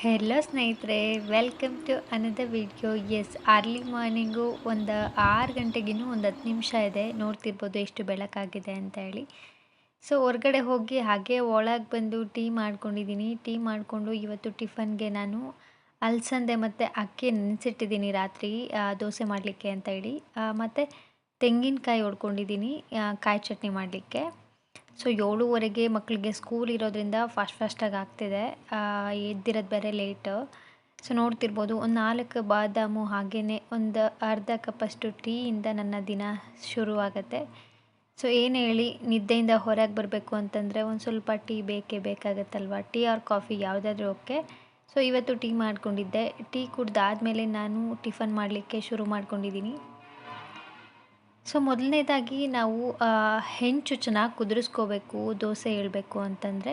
Hello ಸ್ನೇಹಿತರೆ. Welcome to another video as early morning ಒಂದು ಆರು ಗಂಟೆಗಿನ್ನೂ ಒಂದು ಹತ್ತು ನಿಮಿಷ ಇದೆ. ನೋಡ್ತಿರ್ಬೋದು ಎಷ್ಟು ಬೆಳಕಾಗಿದೆ ಅಂತ ಹೇಳಿ. ಸೊ ಹೊರಗಡೆ ಹೋಗಿ ಹಾಗೆ ಒಳಗೆ ಬಂದು ಟೀ ಮಾಡ್ಕೊಂಡಿದ್ದೀನಿ ಟೀ ಮಾಡಿಕೊಂಡು ಇವತ್ತು ಟಿಫನ್ಗೆ ನಾನು ಅಲಸಂದೆ ಮತ್ತು ಅಕ್ಕಿ ನೆನೆಸಿಟ್ಟಿದ್ದೀನಿ ರಾತ್ರಿ ದೋಸೆ ಮಾಡಲಿಕ್ಕೆ ಅಂತ ಹೇಳಿ. ಮತ್ತು ತೆಂಗಿನಕಾಯಿ ಹೊಡ್ಕೊಂಡಿದ್ದೀನಿ ಕಾಯಿ ಚಟ್ನಿ ಮಾಡಲಿಕ್ಕೆ. ಸೊ ಏಳುವರೆಗೆ ಮಕ್ಕಳಿಗೆ ಸ್ಕೂಲ್ ಇರೋದ್ರಿಂದ ಫಾಸ್ಟ್ ಫಾಸ್ಟಾಗಿ ಆಗ್ತಿದೆ. ಎದ್ದಿರೋದು ಬೇರೆ ಲೇಟು ಸೊ ನೋಡ್ತಿರ್ಬೋದು, ಒಂದು ನಾಲ್ಕು ಬಾದಾಮು ಹಾಗೆಯೇ ಒಂದು ಅರ್ಧ ಕಪ್ಪಷ್ಟು ಟೀಯಿಂದ ನನ್ನ ದಿನ ಶುರುವಾಗತ್ತೆ. ಸೊ ಏನು ಹೇಳಿ, ನಿದ್ದೆಯಿಂದ ಹೊರಗೆ ಬರಬೇಕು ಅಂತಂದರೆ ಒಂದು ಸ್ವಲ್ಪ ಟೀ ಬೇಕೇ ಬೇಕಾಗತ್ತಲ್ವ? ಟೀ ಆರ್ ಕಾಫಿ ಯಾವುದಾದ್ರೂ ಓಕೆ. ಸೊ ಇವತ್ತು ಟೀ ಮಾಡ್ಕೊಂಡಿದ್ದೆ. ಟೀ ಕುಡ್ದಾದಮೇಲೆ ನಾನು ಟಿಫನ್ ಮಾಡಲಿಕ್ಕೆ ಶುರು ಮಾಡ್ಕೊಂಡಿದ್ದೀನಿ ಸೊ ಮೊದಲನೇದಾಗಿ ನಾವು ಹೆಂಚು ಚೆನ್ನಾಗಿ ಕುದಿರಿಸ್ಕೋಬೇಕು, ದೋಸೆ ಏಳಬೇಕು ಅಂತಂದರೆ.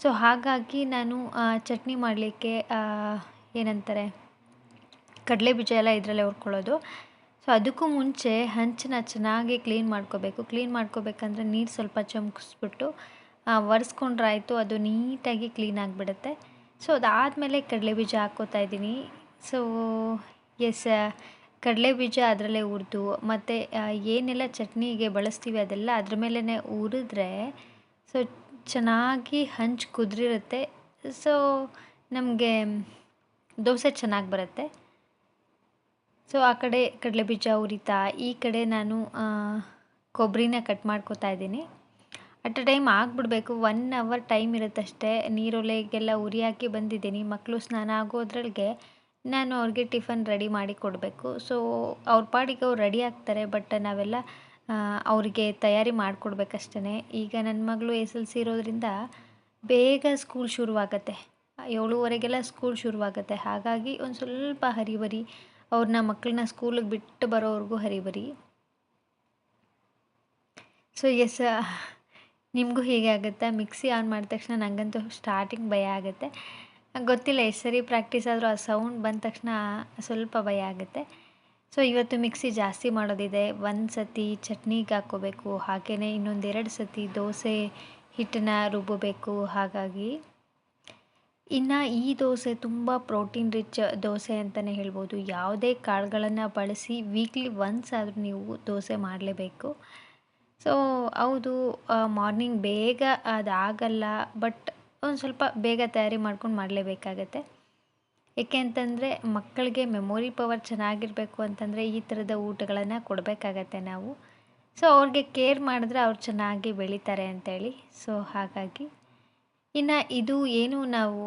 ಸೊ ಹಾಗಾಗಿ ನಾನು ಚಟ್ನಿ ಮಾಡಲಿಕ್ಕೆ ಏನಂತಾರೆ, ಕಡಲೆ ಬೀಜ ಎಲ್ಲ ಇದರಲ್ಲೇ ಹುರ್ಕೊಳ್ಳೋದು. ಸೊ ಅದಕ್ಕೂ ಮುಂಚೆ ಹಂಚನ್ನ ಚೆನ್ನಾಗಿ ಕ್ಲೀನ್ ಮಾಡ್ಕೋಬೇಕು. ಕ್ಲೀನ್ ಮಾಡ್ಕೋಬೇಕಂದ್ರೆ ನೀರು ಸ್ವಲ್ಪ ಚಮಕಿಸ್ಬಿಟ್ಟು ಒರೆಸ್ಕೊಂಡ್ರೆ ಆಯಿತು ಅದು ನೀಟಾಗಿ ಕ್ಲೀನ್ ಆಗಿಬಿಡುತ್ತೆ. ಸೊ ಅದಾದಮೇಲೆ ಕಡಲೆ ಬೀಜ ಹಾಕ್ಕೋತಾ ಇದ್ದೀನಿ. ಸೊ, ಎಸ್ ಕಡಲೆ ಬೀಜ ಅದರಲ್ಲೇ ಹುರಿದು ಮತ್ತು ಏನೆಲ್ಲ ಚಟ್ನಿಗೆ ಬಳಸ್ತೀವಿ ಅದೆಲ್ಲ ಅದ್ರ ಮೇಲೇ ಹುರಿದ್ರೆ ಸೊ ಚೆನ್ನಾಗಿ ಹಂಚು ಕುದ್ರಿರುತ್ತೆ. ಸೊ ನಮಗೆ ದೋಸೆ ಚೆನ್ನಾಗಿ ಬರುತ್ತೆ. ಸೊ ಆ ಕಡೆ ಕಡಲೆ ಬೀಜ ಉರಿತಾ ಈ ಕಡೆ ನಾನು ಕೊಬ್ಬರಿನ ಕಟ್ ಮಾಡ್ಕೋತಾ ಇದ್ದೀನಿ. ಅಟ್ ಅ ಟೈಮ್ ಆಗಿಬಿಡ್ಬೇಕು ಒನ್ ಅವರ್ ಟೈಮ್ ಇರುತ್ತಷ್ಟೇ. ನೀರೊಲೆಗೆಲ್ಲ ಉರಿ ಹಾಕಿ ಬಂದಿದ್ದೀನಿ. ಮಕ್ಕಳು ಸ್ನಾನ ಆಗೋದ್ರೊಳಗೆ ನಾನು ಅವ್ರಿಗೆ ಟಿಫನ್ ರೆಡಿ ಮಾಡಿ ಕೊಡಬೇಕು. ಸೊ ಅವ್ರ ಪಾಡಿಗೆ ಅವ್ರು ರೆಡಿ ಆಗ್ತಾರೆ ಬಟ್ ನಾವೆಲ್ಲ ಅವರಿಗೆ ತಯಾರಿ ಮಾಡಿಕೊಡ್ಬೇಕಷ್ಟೇ ಈಗ ನನ್ನ ಮಗಳು ಎಸ್ ಎಲ್ ಸಿ ಇರೋದ್ರಿಂದ ಬೇಗ ಸ್ಕೂಲ್ ಶುರುವಾಗತ್ತೆ. ಏಳುವರೆಗೆಲ್ಲ ಸ್ಕೂಲ್ ಶುರುವಾಗುತ್ತೆ. ಹಾಗಾಗಿ ಒಂದು ಸ್ವಲ್ಪ ಹರಿಬರಿ ಅವ್ರನ್ನ ಮಕ್ಕಳನ್ನ ಸ್ಕೂಲಿಗೆ ಬಿಟ್ಟು ಬರೋವರೆಗೂ ಹರಿಬರಿ. ಸೊ ಎಸ್ ನಿಮಗೂ ಹೀಗೆ ಆಗುತ್ತೆ? ಮಿಕ್ಸಿ ಆನ್ ಮಾಡಿದ ತಕ್ಷಣ ನನಗಂತೂ ಸ್ಟಾರ್ಟಿಂಗ್ ಭಯ ಆಗುತ್ತೆ. ಗೊತ್ತಿಲ್ಲ ಎಷ್ಟು ಸರಿ ಪ್ರಾಕ್ಟೀಸ್ ಆದರೂ ಆ ಸೌಂಡ್ ಬಂದ ತಕ್ಷಣ ಸ್ವಲ್ಪ ಭಯ ಆಗುತ್ತೆ. ಸೊ ಇವತ್ತು ಮಿಕ್ಸಿ ಜಾಸ್ತಿ ಮಾಡೋದಿದೆ. ಒಂದು ಸತಿ ಚಟ್ನಿಗೆ ಹಾಕ್ಕೋಬೇಕು ಹಾಗೆಯೇ ಇನ್ನೊಂದೆರಡು ಸತಿ ದೋಸೆ ಹಿಟ್ಟನ್ನ ರುಬ್ಬಬೇಕು ಹಾಗಾಗಿ. ಇನ್ನು ಈ ದೋಸೆ ತುಂಬ ಪ್ರೋಟೀನ್ ರಿಚ್ ದೋಸೆ ಅಂತಲೇ ಹೇಳ್ಬೋದು. ಯಾವುದೇ ಕಾಳುಗಳನ್ನು ಬಳಸಿ ವೀಕ್ಲಿ ಒನ್ಸ್ ಆದರೂ ನೀವು ದೋಸೆ ಮಾಡಲೇಬೇಕು. ಸೊ ಹೌದು ಮಾರ್ನಿಂಗ್ ಬೇಗ ಅದಾಗಲ್ಲ ಬಟ್ ಒಂದು ಸ್ವಲ್ಪ ಬೇಗ ತಯಾರಿ ಮಾಡ್ಕೊಂಡು ಮಾಡಲೇಬೇಕಾಗತ್ತೆ. ಏಕೆ ಅಂತಂದರೆ ಮಕ್ಕಳಿಗೆ ಮೆಮೊರಿ ಪವರ್ ಚೆನ್ನಾಗಿರಬೇಕು ಅಂತಂದರೆ ಈ ಥರದ ಊಟಗಳನ್ನು ಕೊಡಬೇಕಾಗತ್ತೆ ನಾವು. ಸೊ ಅವ್ರಿಗೆ ಕೇರ್ ಮಾಡಿದ್ರೆ ಅವ್ರು ಚೆನ್ನಾಗಿ ಬೆಳೀತಾರೆ ಅಂತೇಳಿ. ಸೊ ಹಾಗಾಗಿ ಇನ್ನು ಇದು ಏನು ನಾವು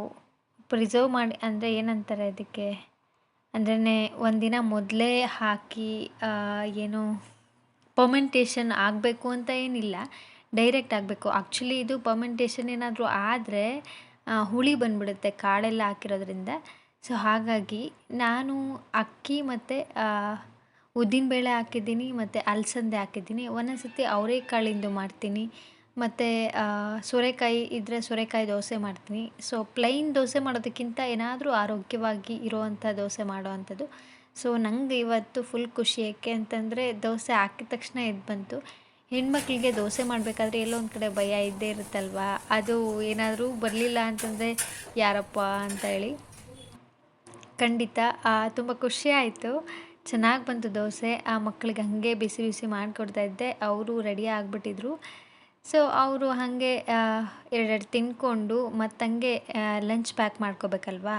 ಪ್ರಿಸರ್ವ್ ಮಾಡಿ ಅಂದರೆ ಏನಂತಾರೆ ಅದಕ್ಕೆ? ಅಂದ್ರೆ ಒಂದಿನ ಮೊದಲೇ ಹಾಕಿ ಏನು ಪರ್ಮೆಂಟೇಷನ್ ಆಗಬೇಕು ಅಂತ ಏನಿಲ್ಲ. ಡೈರೆಕ್ಟ್ ಆಗಬೇಕು. ಆ್ಯಕ್ಚುಲಿ ಇದು ಪರ್ಮೆಂಟೇಷನ್ ಏನಾದರೂ ಆದರೆ ಹುಳಿ ಬಂದ್ಬಿಡುತ್ತೆ ಕಾಳೆಲ್ಲ ಹಾಕಿರೋದ್ರಿಂದ. ಸೊ, ಹಾಗಾಗಿ ನಾನು ಅಕ್ಕಿ ಮತ್ತು ಉದ್ದಿನಬೇಳೆ ಹಾಕಿದ್ದೀನಿ, ಮತ್ತು ಅಲಸಂದೆ ಹಾಕಿದ್ದೀನಿ. ಒಂದೊಂದು ಸತಿ ಅವರೇಕಾಳಿಂದು ಮಾಡ್ತೀನಿ. ಮತ್ತು ಸೋರೆಕಾಯಿ ಇದ್ದರೆ ಸೋರೆಕಾಯಿ ದೋಸೆ ಮಾಡ್ತೀನಿ. ಸೊ ಪ್ಲೈನ್ ದೋಸೆ ಮಾಡೋದಕ್ಕಿಂತ ಏನಾದರೂ ಆರೋಗ್ಯವಾಗಿ ಇರೋವಂಥ ದೋಸೆ ಮಾಡೋವಂಥದ್ದು. ಸೊ, ನಂಗೆ ಇವತ್ತು ಫುಲ್ ಖುಷಿ. ಏಕೆ ಅಂತಂದರೆ, ದೋಸೆ ಹಾಕಿದ ತಕ್ಷಣ ಎದ್ದು ಬಂತು ಹೆಣ್ಮಕ್ಳಿಗೆ ದೋಸೆ ಮಾಡಬೇಕಾದ್ರೆ ಎಲ್ಲೋ ಒಂದು ಕಡೆ ಭಯ ಇದ್ದೇ ಇರುತ್ತಲ್ವಾ? ಅದು ಏನಾದರೂ ಬರಲಿಲ್ಲ ಅಂತಂದರೆ ಯಾರಪ್ಪ ಅಂತ ಹೇಳಿ. ಖಂಡಿತ. ತುಂಬ ಖುಷಿ ಆಯಿತು. ಚೆನ್ನಾಗಿ ಬಂತು ದೋಸೆ. ಆ ಮಕ್ಕಳಿಗೆ ಹಾಗೆ ಬಿಸಿ ಬಿಸಿ ಮಾಡಿಕೊಡ್ತಾ ಇದ್ದೆ. ಅವರು ರೆಡಿ ಆಗಿಬಿಟ್ಟಿದ್ರು. ಸೊ ಅವರು ಹಾಗೆ ಎರಡೆರಡು ತಿನ್ಕೊಂಡು ಮತ್ತಂಗೆ ಲಂಚ್ ಪ್ಯಾಕ್ ಮಾಡ್ಕೋಬೇಕಲ್ವಾ?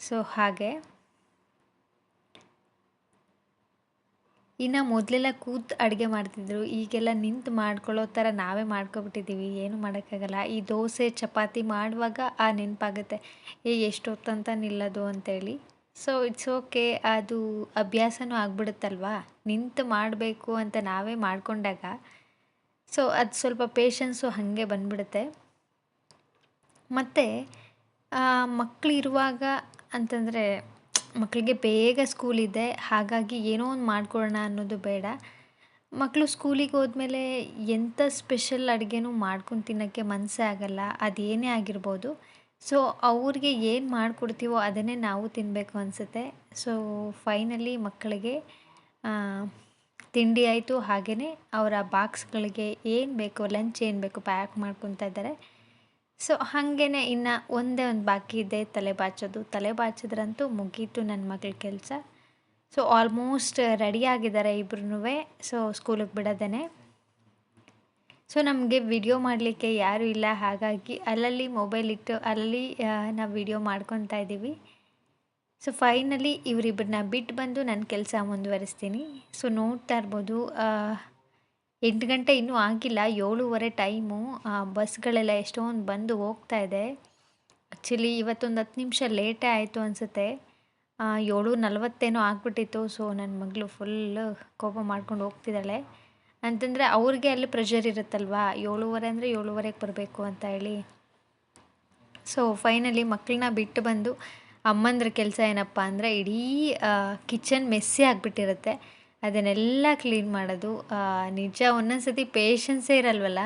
ಸೊ ಹಾಗೆ. ಇನ್ನು ಮೊದಲೆಲ್ಲ ಕೂತು ಅಡುಗೆ ಮಾಡ್ತಿದ್ರು. ಈಗೆಲ್ಲ ನಿಂತು ಮಾಡ್ಕೊಳ್ಳೋ ಥರ ನಾವೇ ಮಾಡ್ಕೊಬಿಟ್ಟಿದ್ದೀವಿ ಏನು ಮಾಡೋಕ್ಕಾಗಲ್ಲ. ಈ ದೋಸೆ, ಚಪಾತಿ ಮಾಡುವಾಗ ಆ ನೆನಪಾಗುತ್ತೆ. ಏ ಎಷ್ಟು ಹೊತ್ತಂತ ನಿಲ್ಲೋದು ಅಂತೇಳಿ. ಸೊ ಇಟ್ಸ್ ಓಕೆ ಅದು ಅಭ್ಯಾಸನೂ ಆಗ್ಬಿಡುತ್ತಲ್ವಾ? ನಿಂತು ಮಾಡಬೇಕು ಅಂತ ನಾವೇ ಮಾಡಿಕೊಂಡಾಗ ಸೊ ಅದು ಸ್ವಲ್ಪ ಪೇಷನ್ಸು ಹಾಗೆ ಬಂದ್ಬಿಡುತ್ತೆ. ಮತ್ತು ಮಕ್ಕಳಿರುವಾಗ ಅಂತಂದರೆ ಮಕ್ಕಳಿಗೆ ಬೇಗ ಸ್ಕೂಲ್ ಇದೆ, ಹಾಗಾಗಿ ಏನೋ ಒಂದು ಮಾಡ್ಕೊಳ್ಳೋಣ ಅನ್ನೋದು ಬೇಡ. ಮಕ್ಕಳು ಸ್ಕೂಲಿಗೆ ಹೋದ್ಮೇಲೆ ಎಂಥ ಸ್ಪೆಷಲ್ ಅಡುಗೆನೂ ಮಾಡ್ಕೊಂಡು ತಿನ್ನೋಕ್ಕೆ ಮನಸ್ಸೇ ಆಗಲ್ಲ ಅದೇನೇ ಆಗಿರ್ಬೋದು. ಸೊ ಅವ್ರಿಗೆ ಏನು ಮಾಡಿಕೊಡ್ತೀವೋ ಅದನ್ನೇ ನಾವು ತಿನ್ನಬೇಕು ಅನಿಸುತ್ತೆ. ಸೊ ಫೈನಲಿ ಮಕ್ಕಳಿಗೆ ತಿಂಡಿ ಆಯಿತು ಹಾಗೆಯೇ ಅವರ ಬಾಕ್ಸ್ಗಳಿಗೆ ಏನು ಬೇಕೋ ಲಂಚ್ ಏನು ಬೇಕು ಪ್ಯಾಕ್ ಮಾಡ್ಕೊತಾ ಇದ್ದಾರೆ. ಸೊ ಹಾಗೇ ಇನ್ನು ಒಂದೇ ಒಂದು ಬಾಕಿ ಇದೆ, ತಲೆ ಬಾಚೋದು. ತಲೆ ಬಾಚಿದ್ರಂತೂ ಮುಗೀತು ನನ್ನ ಮಗಳ ಕೆಲಸ. ಸೊ ಆಲ್ಮೋಸ್ಟ್ ರೆಡಿ ಆಗಿದ್ದಾರೆ ಇಬ್ರು ಸೊ ಸ್ಕೂಲಿಗೆ ಬಿಡೋದೇ ಸೊ ನಮಗೆ ವಿಡಿಯೋ ಮಾಡಲಿಕ್ಕೆ ಯಾರೂ ಇಲ್ಲ, ಹಾಗಾಗಿ ಅಲ್ಲಲ್ಲಿ ಮೊಬೈಲ್ ಇಟ್ಟು, ಅಲ್ಲಲ್ಲಿ ನಾವು ವಿಡಿಯೋ ಮಾಡ್ಕೊತಾ ಇದ್ದೀವಿ. ಸೊ ಫೈನಲಿ ಇವರಿಬ್ಬರನ್ನ ಬಿಟ್ಟು ಬಂದು ನನ್ನ ಕೆಲಸ ಮುಂದುವರಿಸ್ತೀನಿ. ಸೊ ನೋಡ್ತಾ ಇರ್ಬೋದು ಎಂಟು ಗಂಟೆ ಇನ್ನೂ ಆಗಿಲ್ಲ, ಏಳುವರೆ ಟೈಮು. ಬಸ್ಗಳೆಲ್ಲ ಎಷ್ಟೊಂದು ಬಂದು ಹೋಗ್ತಾ ಇದೆ. ಆ್ಯಕ್ಚುಲಿ ಇವತ್ತೊಂದು ಹತ್ತು ನಿಮಿಷ ಲೇಟೇ ಆಯಿತು ಅನಿಸುತ್ತೆ. ಏಳು ನಲ್ವತ್ತೇನೋ ಆಗ್ಬಿಟ್ಟಿತ್ತು, ಸೊ ನನ್ನ ಮಗಳು ಫುಲ್ ಕೋಪ ಮಾಡ್ಕೊಂಡು ಹೋಗ್ತಿದ್ದಾಳೆ. ಅಂತಂದರೆ ಅವ್ರಿಗೆ ಅಲ್ಲಿ ಪ್ರೆಷರ್ ಇರುತ್ತಲ್ವಾ? ಏಳುವರೆ ಅಂದರೆ ಏಳುವರೆಗೆ ಬರಬೇಕು ಅಂತ ಹೇಳಿ. ಸೊ ಫೈನಲಿ ಮಕ್ಕಳನ್ನ ಬಿಟ್ಟು ಬಂದು ಅಮ್ಮಂದ್ರ ಕೆಲಸ ಏನಪ್ಪ ಅಂದರೆ ಇಡೀ ಕಿಚನ್ ಮೆಸ್ಸಿ ಆಗಿಬಿಟ್ಟಿರುತ್ತೆ. ಅದನ್ನೆಲ್ಲ ಕ್ಲೀನ್ ಮಾಡೋದು. ನಿಜ ಒಂದೊಂದು ಸತಿ ಪೇಷನ್ಸೇ ಇರಲ್ವಲ್ಲ?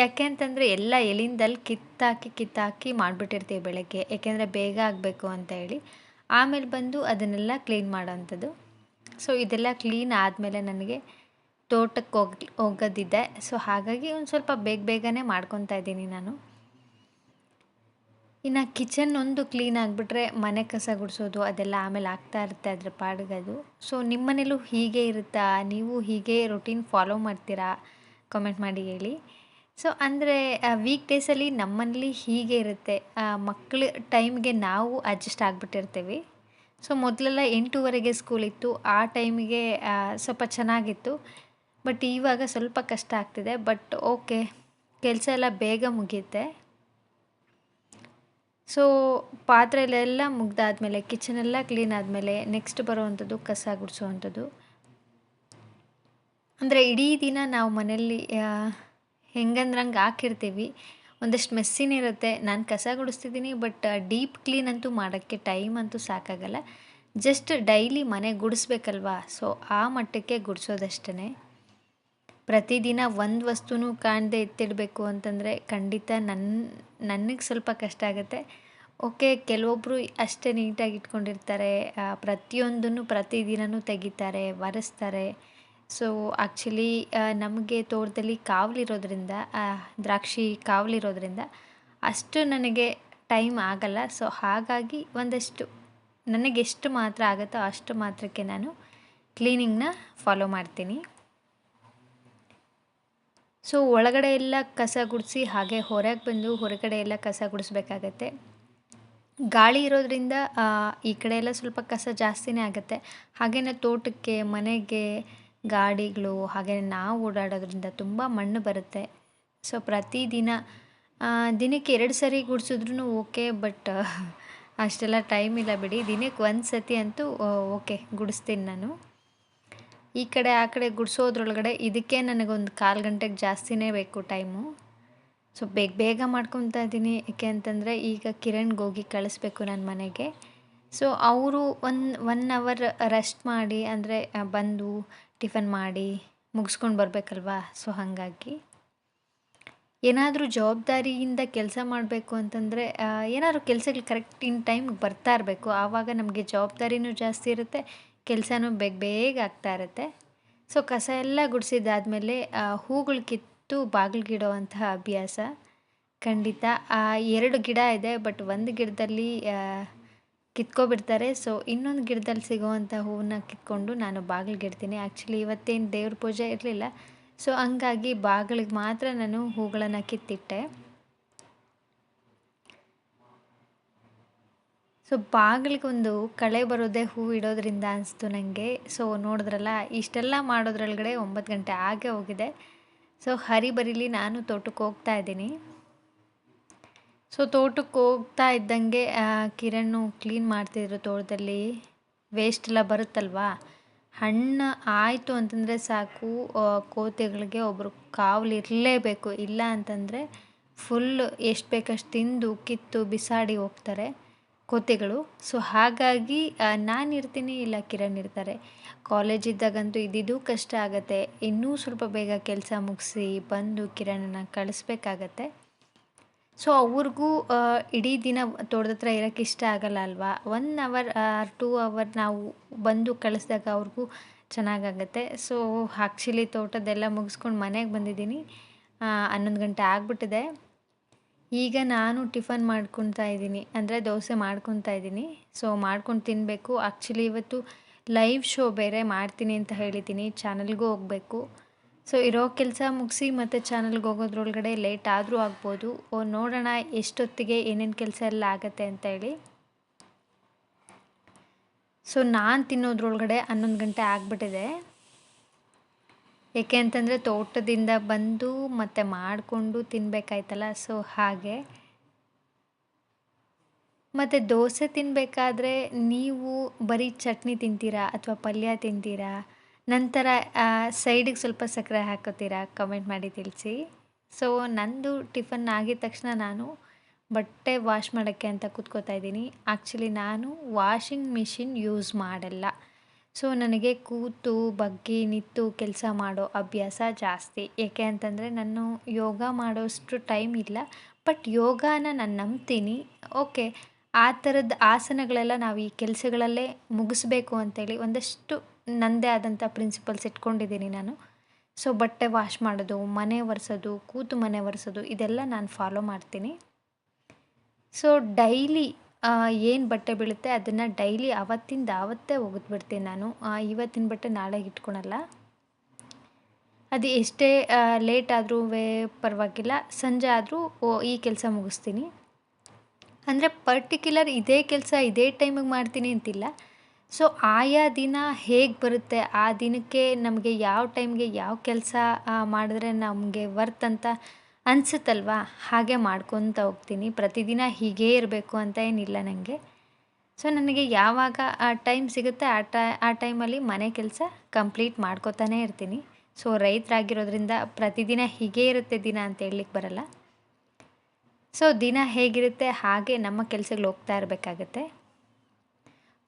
ಯಾಕೆ ಅಂತಂದರೆ ಎಲ್ಲ ಎಲಿಂದಲ್ಲಿ ಕಿತ್ತಾಕಿ ಕಿತ್ತಾಕಿ ಮಾಡಿಬಿಟ್ಟಿರ್ತೀವಿ ಬೆಳಗ್ಗೆ. ಯಾಕೆಂದರೆ ಬೇಗ ಆಗಬೇಕು ಅಂತ ಹೇಳಿ. ಆಮೇಲೆ ಬಂದು ಅದನ್ನೆಲ್ಲ ಕ್ಲೀನ್ ಮಾಡೋವಂಥದ್ದು ಸೊ ಇದೆಲ್ಲ ಕ್ಲೀನ್ ಆದಮೇಲೆ ನನಗೆ ತೋಟಕ್ಕೆ ಹೋಗಿ, ಹೋಗೋದಿದೆ. ಸೊ ಹಾಗಾಗಿ ಒಂದು ಸ್ವಲ್ಪ ಬೇಗ ಬೇಗನೆ ಮಾಡ್ಕೊತಾ ಇದ್ದೀನಿ ನಾನು. ಇನ್ನು ಕಿಚನ್ ಒಂದು ಕ್ಲೀನ್ ಆಗಿಬಿಟ್ರೆ ಮನೆ ಕಸ ಗುಡಿಸೋದು ಅದೆಲ್ಲ ಆಮೇಲೆ ಆಗ್ತಾ ಇರುತ್ತೆ ಅದರ ಪಾಡಿಗದು. ಸೊ ನಿಮ್ಮ ಮನೇಲೂ ಹೀಗೆ ಇರುತ್ತಾ? ನೀವು ಹೀಗೆ ರೊಟೀನ್ ಫಾಲೋ ಮಾಡ್ತೀರಾ? ಕಮೆಂಟ್ ಮಾಡಿ ಹೇಳಿ. ಸೊ ಅಂದರೆ ವೀಕ್ ಡೇಸಲ್ಲಿ ನಮ್ಮನೇಲಿ ಹೀಗೆ ಇರುತ್ತೆ. ಮಕ್ಕಳ ಟೈಮ್ಗೆ ನಾವು ಅಡ್ಜಸ್ಟ್ ಆಗಿಬಿಟ್ಟಿರ್ತೀವಿ. ಸೊ ಮೊದಲೆಲ್ಲ ಎಂಟೂವರೆಗೆ ಸ್ಕೂಲ್ ಇತ್ತು. ಆ ಟೈಮಿಗೆ ಸ್ವಲ್ಪ ಚೆನ್ನಾಗಿತ್ತು. ಬಟ್ ಇವಾಗ ಸ್ವಲ್ಪ ಕಷ್ಟ ಆಗ್ತಿದೆ. ಬಟ್ ಓಕೆ ಕೆಲಸ ಎಲ್ಲ ಬೇಗ ಮುಗಿಯುತ್ತೆ. ಸೊ ಪಾತ್ರೆಲೆಲ್ಲ ಮುಗ್ದಾದಮೇಲೆ ಕಿಚನೆಲ್ಲ ಕ್ಲೀನ್ ಆದಮೇಲೆ ನೆಕ್ಸ್ಟ್ ಬರೋವಂಥದ್ದು ಕಸ ಗುಡಿಸೋವಂಥದ್ದು. ಅಂದರೆ ಇಡೀ ದಿನ ನಾವು ಮನೆಯಲ್ಲಿ ಹೆಂಗಂದ್ರಂಗೆ ಹಾಕಿರ್ತೀವಿ. ಒಂದಷ್ಟು ಮೆಸ್ಸಿನ ಇರುತ್ತೆ. ನಾನು ಕಸ ಗುಡಿಸ್ತಿದ್ದೀನಿ ಬಟ್ ಡೀಪ್ ಕ್ಲೀನ್ ಅಂತೂ ಮಾಡೋಕ್ಕೆ ಟೈಮ್ ಅಂತೂ ಸಾಕಾಗಲ್ಲ. ಜಸ್ಟ್ ಡೈಲಿ ಮನೆ ಗುಡಿಸ್ಬೇಕಲ್ವಾ? ಸೊ ಆ ಮಟ್ಟಕ್ಕೆ ಗುಡಿಸೋದಷ್ಟೇ ಪ್ರತಿದಿನ ಒಂದು ವಸ್ತುನೂ ಕಾಣದೆ ಎತ್ತಿಡಬೇಕು ಅಂತಂದರೆ ಖಂಡಿತ ನನ್ನ ನನಗೆ ಸ್ವಲ್ಪ ಕಷ್ಟ ಆಗುತ್ತೆ. ಓಕೆ ಕೆಲವೊಬ್ಬರು ಅಷ್ಟೇ ನೀಟಾಗಿ ಇಟ್ಕೊಂಡಿರ್ತಾರೆ. ಪ್ರತಿಯೊಂದನ್ನು ಪ್ರತಿದಿನವೂ ತೆಗಿತಾರೆ, ಒರೆಸ್ತಾರೆ. ಸೊ ಆ್ಯಕ್ಚುಲಿ ನಮಗೆ ತೋಟದಲ್ಲಿ ಕಾವಲಿರೋದ್ರಿಂದ ದ್ರಾಕ್ಷಿ ಕಾವಲಿರೋದ್ರಿಂದ ಅಷ್ಟು ನನಗೆ ಟೈಮ್ ಆಗಲ್ಲ. ಸೊ ಹಾಗಾಗಿ ಒಂದಷ್ಟು ನನಗೆಷ್ಟು ಮಾತ್ರ ಆಗುತ್ತೋ ಅಷ್ಟು ಮಾತ್ರಕ್ಕೆ ನಾನು ಕ್ಲೀನಿಂಗ್ನ ಫಾಲೋ ಮಾಡ್ತೀನಿ. ಸೊ ಒಳಗಡೆ ಎಲ್ಲ ಕಸ ಗುಡಿಸಿ ಹಾಗೆ ಹೊರಗೆ ಬಂದು ಹೊರಗಡೆ ಎಲ್ಲ ಕಸ ಗುಡಿಸ್ಬೇಕಾಗತ್ತೆ. ಗಾಳಿ ಇರೋದ್ರಿಂದ ಈ ಕಡೆ ಎಲ್ಲ ಸ್ವಲ್ಪ ಕಸ ಜಾಸ್ತಿನೇ ಆಗುತ್ತೆ. ಹಾಗೆಯೇ ತೋಟಕ್ಕೆ, ಮನೆಗೆ ಗಾಡಿಗಳು ಹಾಗೆ ನಾವು ಓಡಾಡೋದ್ರಿಂದ ತುಂಬ ಮಣ್ಣು ಬರುತ್ತೆ. ಸೊ ಪ್ರತಿದಿನ ದಿನಕ್ಕೆ ಎರಡು ಸರಿ ಗುಡಿಸಿದ್ರೂ ಓಕೆ, ಬಟ್, ಅಷ್ಟೆಲ್ಲ ಟೈಮ್ ಇಲ್ಲ ಬಿಡಿ. ದಿನಕ್ಕೆ ಒಂದು ಸತಿ ಅಂತೂ ಓಕೆ, ಗುಡಿಸ್ತೀನಿ ನಾನು. ಈ ಕಡೆ, ಆ ಕಡೆ ಗುಡಿಸೋದ್ರೊಳಗಡೆ ಇದಕ್ಕೆ ನನಗೊಂದು ಕಾಲು ಗಂಟೆಗೆ ಜಾಸ್ತಿನೇ ಬೇಕು ಟೈಮು. ಸೊ ಬೇಗ ಬೇಗ ಮಾಡ್ಕೊತಾ ಇದ್ದೀನಿ. ಏಕೆ ಅಂತಂದರೆ ಈಗ ಕಿರಣ್ಗೆ ಹೋಗಿ ಕಳಿಸ್ಬೇಕು ನನ್ನ ಮನೆಗೆ. ಸೊ ಅವರು ಒನ್ ಒನ್ ಅವರ್ ರೆಸ್ಟ್ ಮಾಡಿ, ಅಂದರೆ ಬಂದು ಟಿಫನ್ ಮಾಡಿ ಮುಗಿಸ್ಕೊಂಡು ಬರಬೇಕಲ್ವಾ? ಸೊ ಹಾಗಾಗಿ. ಏನಾದರೂ ಜವಾಬ್ದಾರಿಯಿಂದ ಕೆಲಸ ಮಾಡಬೇಕು ಅಂತಂದರೆ ಏನಾದರೂ ಕೆಲಸಗಳು ಕರೆಕ್ಟ್ ಇನ್ ಟೈಮ್ಗೆ ಬರ್ತಾ ಇರಬೇಕು. ಆವಾಗ ನಮಗೆ ಜವಾಬ್ದಾರಿನೂ ಜಾಸ್ತಿ ಇರುತ್ತೆ, ಕೆಲಸನೂ ಬೇಗ ಬೇಗ ಆಗ್ತಾ ಇರುತ್ತೆ. ಸೊ ಕಸ ಎಲ್ಲ ಗುಡಿಸಿದ್ದಾದಮೇಲೆ ಹೂಗಳು ಕಿತ್ತು ಬಾಗಿಲಿಗಿಡೋವಂತಹ ಅಭ್ಯಾಸ ಖಂಡಿತ. ಆ ಎರಡು ಗಿಡ ಇದೆ, ಬಟ್ ಒಂದು ಗಿಡದಲ್ಲಿ ಕಿತ್ಕೊಬಿಡ್ತಾರೆ. ಸೊ, ಇನ್ನೊಂದು ಗಿಡದಲ್ಲಿ ಸಿಗುವಂಥ ಹೂವನ್ನ ಕಿತ್ಕೊಂಡು ನಾನು ಬಾಗಿಲಿಗಿಡ್ತೀನಿ. ಆ್ಯಕ್ಚುಲಿ ಇವತ್ತೇನು ದೇವ್ರ ಪೂಜೆ ಇರಲಿಲ್ಲ. ಸೊ ಹಂಗಾಗಿ ಬಾಗಿಲಿಗೆ ಮಾತ್ರ ನಾನು ಹೂಗಳನ್ನು ಕಿತ್ತಿಟ್ಟೆ. ಸೊ ಬಾಗಿಲಿಗೊಂದು ಕಳೆ ಬರೋದೇ ಹೂ ಇಡೋದ್ರಿಂದ ಅನಿಸ್ತು ನನಗೆ ಸೊ ನೋಡಿದ್ರಲ್ಲ, ಇಷ್ಟೆಲ್ಲ ಮಾಡೋದ್ರೊಳಗಡೆ ಒಂಬತ್ತು ಗಂಟೆ ಆಗೇ ಹೋಗಿದೆ. ಸೊ ಹರಿಬರಿಲಿ ನಾನು ತೋಟಕ್ಕೆ ಹೋಗ್ತಾ ಇದ್ದೀನಿ. ಸೊ ತೋಟಕ್ಕೆ ಹೋಗ್ತಾ ಇದ್ದಂಗೆ ಕಿರಣ್ಣು ಕ್ಲೀನ್ ಮಾಡ್ತಿದ್ರು ತೋಟದಲ್ಲಿ. ವೇಸ್ಟ್ ಎಲ್ಲ ಬರುತ್ತಲ್ವಾ? ಹಣ್ಣು ಆಯಿತು ಅಂತಂದರೆ ಸಾಕು ಕೋತೆಗಳಿಗೆ ಒಬ್ಬರು ಕಾವಲು ಇರಲೇಬೇಕು. ಇಲ್ಲ ಅಂತಂದರೆ ಫುಲ್ ಎಷ್ಟು ಬೇಕಷ್ಟು ತಿಂದು ಕಿತ್ತು ಬಿಸಾಡಿ ಹೋಗ್ತಾರೆ. ಕೋತಿಗಳು. ಸೊ ಹಾಗಾಗಿ ನಾನು ಇರ್ತೀನಿ ಇಲ್ಲ ಕಿರಣ್ ಇರ್ತಾರೆ. ಕಾಲೇಜ್ ಇದ್ದಾಗಂತೂ ಇದ್ದಿದ್ದು ಕಷ್ಟ ಆಗುತ್ತೆ. ಇನ್ನೂ ಸ್ವಲ್ಪ ಬೇಗ ಕೆಲಸ ಮುಗಿಸಿ ಬಂದು ಕಿರಣನ್ನ ಕಳಿಸ್ಬೇಕಾಗತ್ತೆ. ಸೊ ಅವ್ರಿಗೂ ಇಡೀ ದಿನ ತೋಟದ ಹತ್ರ ಇರೋಕ್ಕೆ ಇಷ್ಟ ಆಗಲ್ಲ ಅಲ್ವಾ? One hour or two hour ನಾವು ಬಂದು ಕಳಿಸ್ದಾಗ ಅವ್ರಿಗೂ ಚೆನ್ನಾಗಾಗತ್ತೆ. ಸೊ ಆ್ಯಕ್ಚುಲಿ ತೋಟದೆಲ್ಲ ಮುಗಿಸ್ಕೊಂಡು ಮನೆಗೆ ಬಂದಿದ್ದೀನಿ. ಹನ್ನೊಂದು ಗಂಟೆ ಆಗಿಬಿಟ್ಟಿದೆ. ಈಗ ನಾನು ಟಿಫನ್ ಮಾಡ್ಕೊತಾ ಇದ್ದೀನಿ. ಅಂದರೆ ದೋಸೆ ಮಾಡ್ಕೊತಾ ಇದ್ದೀನಿ. ಸೊ ಮಾಡ್ಕೊಂಡು ತಿನ್ನಬೇಕು ಆ್ಯಕ್ಚುಲಿ ಇವತ್ತು ಲೈವ್ ಶೋ ಬೇರೆ ಮಾಡ್ತೀನಿ ಅಂತ ಹೇಳಿದ್ದೀನಿ. ಚಾನಲ್ಗೂ ಹೋಗಬೇಕು. ಸೊ ಇರೋ ಕೆಲಸ ಮುಗಿಸಿ ಮತ್ತು ಚಾನಲ್ಗೆ ಹೋಗೋದ್ರೊಳಗಡೆ ಲೇಟ್ ಆದರೂ ಆಗ್ಬೋದು. ಓ ನೋಡೋಣ ಎಷ್ಟೊತ್ತಿಗೆ ಏನೇನು ಕೆಲಸ ಎಲ್ಲ ಆಗತ್ತೆ ಅಂತ ಹೇಳಿ. ಸೊ ನಾನು ತಿನ್ನೋದ್ರೊಳಗಡೆ ಹನ್ನೊಂದು ಗಂಟೆ ಆಗಿಬಿಟ್ಟಿದೆ. ಏಕೆ ಅಂತಂದರೆ ತೋಟದಿಂದ ಬಂದು ಮತ್ತೆ ಮಾಡಿಕೊಂಡು ತಿನ್ನಬೇಕಾಯ್ತಲ್ಲ ಸೊ ಹಾಗೆ. ಮತ್ತು ದೋಸೆ ತಿನ್ನಬೇಕಾದ್ರೆ ನೀವು ಬರೀ ಚಟ್ನಿ ತಿಂತೀರಾ ಅಥವಾ ಪಲ್ಯ ತಿಂತೀರಾ? ನಂತರ ಸೈಡಿಗೆ ಸ್ವಲ್ಪ ಸಕ್ಕರೆ ಹಾಕೋತೀರಾ? ಕಮೆಂಟ್ ಮಾಡಿ ತಿಳಿಸಿ. ಸೊ, ನಂದು ಟಿಫನ್ ಆಗಿದ ತಕ್ಷಣ ನಾನು ಬಟ್ಟೆ ವಾಶ್ ಮಾಡೋಕ್ಕೆ ಅಂತ ಕೂತ್ಕೋತಾ ಇದ್ದೀನಿ. ಆ್ಯಕ್ಚುಲಿ ನಾನು ವಾಷಿಂಗ್ ಮಿಷಿನ್ ಯೂಸ್ ಮಾಡಲ್ಲ. ಸೊ ನನಗೆ ಕೂತು, ಬಗ್ಗಿ, ನಿಂತು ಕೆಲಸ ಮಾಡೋ ಅಭ್ಯಾಸ ಜಾಸ್ತಿ. ಏಕೆ ಅಂತಂದರೆ ನಾನು ಯೋಗ ಮಾಡೋಷ್ಟು ಟೈಮ್ ಇಲ್ಲ. ಬಟ್ ಯೋಗಾನ ನಾನು ನಂಬ್ತೀನಿ. ಓಕೆ ಆ ಥರದ ಆಸನಗಳೆಲ್ಲ ನಾವು ಈ ಕೆಲಸಗಳಲ್ಲೇ ಮುಗಿಸ್ಬೇಕು ಅಂತೇಳಿ ಒಂದಷ್ಟು ನನ್ನದೇ ಆದಂಥ ಪ್ರಿನ್ಸಿಪಲ್ಸ್ ಇಟ್ಕೊಂಡಿದ್ದೀನಿ ನಾನು. ಸೊ ಬಟ್ಟೆ ವಾಶ್ ಮಾಡೋದು, ಮನೆ ಒರೆಸೋದು, ಕೂತು ಮನೆ ಒರೆಸೋದು, ಇದೆಲ್ಲ ನಾನು ಫಾಲೋ ಮಾಡ್ತೀನಿ. ಸೊ ಡೈಲಿ ಏನು ಬಟ್ಟೆ ಬೀಳುತ್ತೆ ಅದನ್ನು ಡೈಲಿ ಅವತ್ತಿಂದ ಆವತ್ತೇ ಒಗೆದ್ಬಿಡ್ತೀನಿ ನಾನು. ಇವತ್ತಿನ ಬಟ್ಟೆ ನಾಳೆ ಇಟ್ಕೊಳಲ್ಲ. ಅದು ಎಷ್ಟೇ ಲೇಟ್ ಆದರೂ ಪರವಾಗಿಲ್ಲ. ಸಂಜೆ ಆದರೂ ಈ ಕೆಲಸ ಮುಗಿಸ್ತೀನಿ. ಅಂದರೆ ಪರ್ಟಿಕ್ಯುಲರ್ ಇದೇ ಕೆಲಸ ಇದೇ ಟೈಮಿಗೆ ಮಾಡ್ತೀನಿ ಅಂತಿಲ್ಲ. ಸೊ ಆಯಾ ದಿನ ಹೇಗೆ ಬರುತ್ತೆ? ಆ ದಿನಕ್ಕೆ ನಮಗೆ ಯಾವ ಟೈಮ್ಗೆ ಯಾವ ಕೆಲಸ ಮಾಡಿದ್ರೆ ನಮಗೆ ವರ್ತ್ ಅಂತ ಅನಿಸುತ್ತಲ್ವ? ಹಾಗೆ ಮಾಡ್ಕೊತ ಹೋಗ್ತೀನಿ. ಪ್ರತಿದಿನ ಹೀಗೇ ಇರಬೇಕು ಅಂತ ಏನಿಲ್ಲ ನನಗೆ ಸೊ ನನಗೆ ಯಾವಾಗ ಆ ಟೈಮ್ ಸಿಗುತ್ತೆ, ಆ ಟೈ, ಆ ಟೈಮಲ್ಲಿ ಮನೆ ಕೆಲಸ ಕಂಪ್ಲೀಟ್ ಮಾಡ್ಕೋತಾನೇ ಇರ್ತೀನಿ. ಸೊ ರೈತರಾಗಿರೋದ್ರಿಂದ ಪ್ರತಿದಿನ ಹೀಗೇ ಇರುತ್ತೆ ದಿನ ಅಂತ ಹೇಳಲಿಕ್ಕೆ ಬರಲ್ಲ. ಸೊ ದಿನ ಹೇಗಿರುತ್ತೆ, ಹಾಗೆ ನಮ್ಮ ಕೆಲಸಗಳು ಹೋಗ್ತಾ ಇರಬೇಕಾಗತ್ತೆ.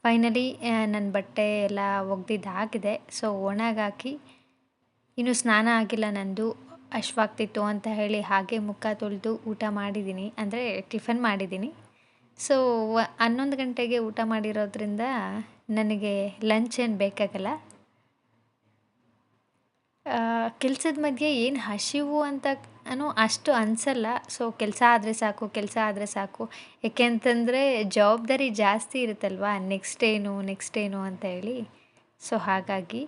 ಫೈನಲಿ ನನ್ನ ಬಟ್ಟೆ ಎಲ್ಲ ಒಗೆದಿದ್ದಾಗಿದೆ. ಸೊ ಒಣಗಾಕಿ, ಇನ್ನೂ ಸ್ನಾನ ಆಗಿಲ್ಲ ನಂದು. ಅಶ್ವಾಗ್ತಿತ್ತು ಅಂತ ಹೇಳಿ ಹಾಗೆ ಮುಖ ತೊಳೆದು ಊಟ ಮಾಡಿದ್ದೀನಿ. ಅಂದರೆ ಟಿಫನ್ ಮಾಡಿದ್ದೀನಿ. ಸೊ ಹನ್ನೊಂದು ಗಂಟೆಗೆ ಊಟ ಮಾಡಿರೋದ್ರಿಂದ ನನಗೆ ಲಂಚ್ ಏನು ಬೇಕಾಗಲ್ಲ. ಕೆಲಸದ ಮಧ್ಯೆ ಏನು ಹಸಿವು ಅಂತ ಅನ್ನೋ ಅಷ್ಟು ಅನಿಸಲ್ಲ. ಸೊ ಕೆಲಸ ಆದರೆ ಸಾಕು, ಕೆಲಸ ಆದರೆ ಸಾಕು. ಯಾಕೆ ಅಂತಂದರೆ ಜವಾಬ್ದಾರಿ ಜಾಸ್ತಿ ಇರುತ್ತಲ್ವಾ? ನೆಕ್ಸ್ಟ್ ಏನು ನೆಕ್ಸ್ಟ್ ಏನು ಅಂತ ಹೇಳಿ. ಸೊ ಹಾಗಾಗಿ